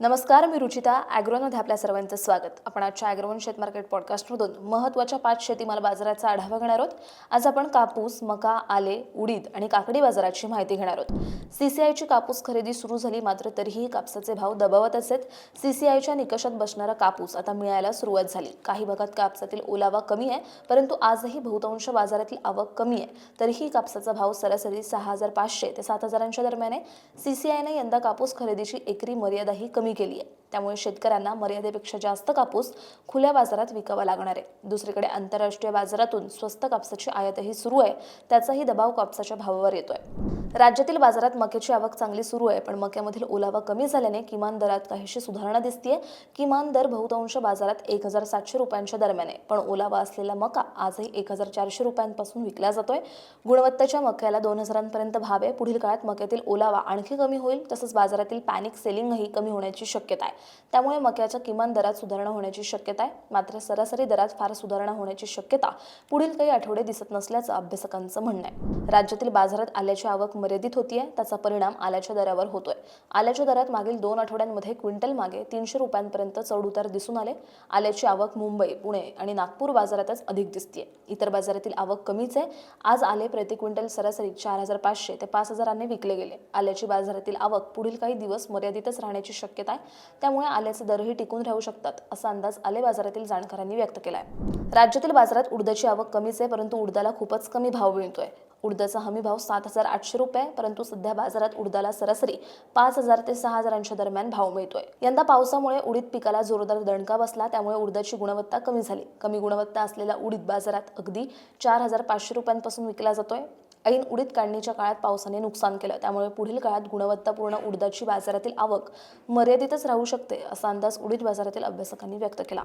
नमस्कार मी रुचिता. ॲग्रोनमध्ये आपल्या सर्वांचं स्वागत. आपण आजच्या ॲग्रोवन शेत मार्केट पॉडकास्टमधून महत्त्वाच्या पाच शेतीमाल बाजाराचा आढावा घेणार आहोत. आज आपण कापूस मका आले उडीद आणि काकडी बाजाराची माहिती घेणार आहोत. सी सी आयची कापूस खरेदी सुरू झाली मात्र तरीही कापसाचे भाव दबावत असेल सी सी आयच्या निकषात बसणारा कापूस आता मिळायला सुरुवात झाली. काही भागात कापसातील ओलावा कमी आहे परंतु आजही बहुतांश बाजारातील आवक कमी आहे. तरीही कापसाचा भाव सरासरी सहा हजार पाचशे ते सात हजारांच्या दरम्यान आहे. सी सी आयने यंदा कापूस खरेदीची एकरी मर्यादाही कमी केली आहे. त्यामुळे शेतकऱ्यांना मर्यादेपेक्षा जास्त कापूस खुल्या बाजारात विकावा लागणार आहे. दुसरीकडे आंतरराष्ट्रीय बाजारातून स्वस्त कापसाची आयातही सुरू आहे. त्याचाही दबाव कापसाच्या भावावर येतोय. राज्यातील बाजारात मक्याची आवक चांगली सुरू आहे पण मक्यामधील ओलावा कमी झाल्याने किमान दरात काहीशी सुधारणा दिसतीये. किमान दर बहुतांश बाजारात एक हजार सातशे रुपयांच्या दरम्यान आहे पण ओलावा असलेला मका आजही एक हजार चारशे रुपयांपासून विकला जातोय. गुणवत्तेच्या मक्याला दोन हजारांपर्यंत भाव आहे. पुढील काळात मक्यातील ओलावा आणखी कमी होईल तसंच बाजारातील पॅनिक सेलिंगही कमी होण्याची शक्यता आहे. त्यामुळे मक्याच्या किमान दरात सुधारणा होण्याची शक्यता आहे. मात्र सरासरी दरात फार सुधारणा होण्याची शक्यता पुढील काही आठवडे दिसत नसल्याचं अभ्यासकांचं म्हणणं आहे. राज्यातील बाजारात आल्याची आवक मर्यादित होतीये त्याचा परिणाम आल्याच्या दरावर होतोय. आल्याच्या दरात मागील दोन आठवड्यांमध्ये क्विंटल मागे तीनशे रुपयांपर्यंत चढउतार दिसून आले. आल्याची आवक मुंबई पुणे आणि नागपूर बाजारातच अधिक दिसतीये. इतर बाजारातील आवक कमीच आहे. आज आले प्रति क्विंटल सरासरी चार हजार पाचशे ते पाच हजारांनी विकले गेले. आल्याची बाजारातील आवक पुढील काही दिवस मर्यादितच राहण्याची शक्यता आहे. त्यामुळे आल्याचे दरही टिकून राहू शकतात असा अंदाज आले बाजारातील जाणकारांनी व्यक्त केला आहे राज्यातील बाजारात उडदाची आवक कमीच आहे परंतु उडदाला खूपच कमी भाव मिळतोय. उडदाचा हमी भाव सात हजार आठशे रुपये परंतु सध्या बाजारात उडदाला सरासरी पाच हजार ते सहा हजारांच्या दरम्यान भाव मिळतोय. यंदा पावसामुळे उडीद पिकाला जोरदार दणका बसला त्यामुळे उडदाची गुणवत्ता कमी झाली. कमी गुणवत्ता असलेला उडीद बाजारात अगदी चार हजार पाचशे रुपयांपासून विकला जातोय. ऐन उडीद काढणीच्या काळात पावसाने नुकसान केलं. त्यामुळे पुढील काळात गुणवत्तापूर्ण उडदाची बाजारातील आवक मर्यादितच राहू शकते असा अंदाज उडीद बाजारातील अभ्यासकांनी व्यक्त केला.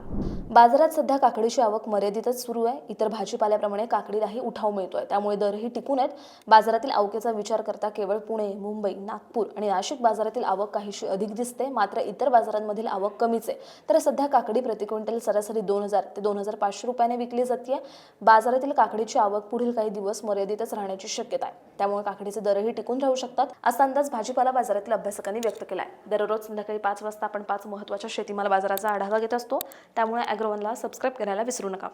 बाजारात सध्या काकडीची आवक मर्यादितच सुरू आहे. इतर भाजीपाल्याप्रमाणे काकडीलाही उठाव मिळतोय. त्यामुळे दरही टिकून आहेत. बाजारातील आवकेचा विचार करता केवळ पुणे मुंबई नागपूर आणि नाशिक बाजारातील आवक काहीशी अधिक दिसते मात्र इतर बाजारांमधील आवक कमीच आहे. तर सध्या काकडी प्रति क्विंटल सरासरी दोन हजार ते दोन हजार पाचशे रुपयाने विकली जाते बाजारातील काकडीची आवक पुढील काही दिवस मर्यादितच राहण्याची राहण्याची शक्यता आहे. त्यामुळे काकडीचे दरही टिकून राहू शकतात असा अंदाज भाजीपाला बाजारातील अभ्यासकांनी व्यक्त केला आहे दररोज संध्याकाळी पाच वाजता आपण पाच महत्त्वाच्या शेतीमाल बाजाराचा आढावा घेत असतो. त्यामुळे अॅग्रोवनला सबस्क्राईब करायला विसरू नका.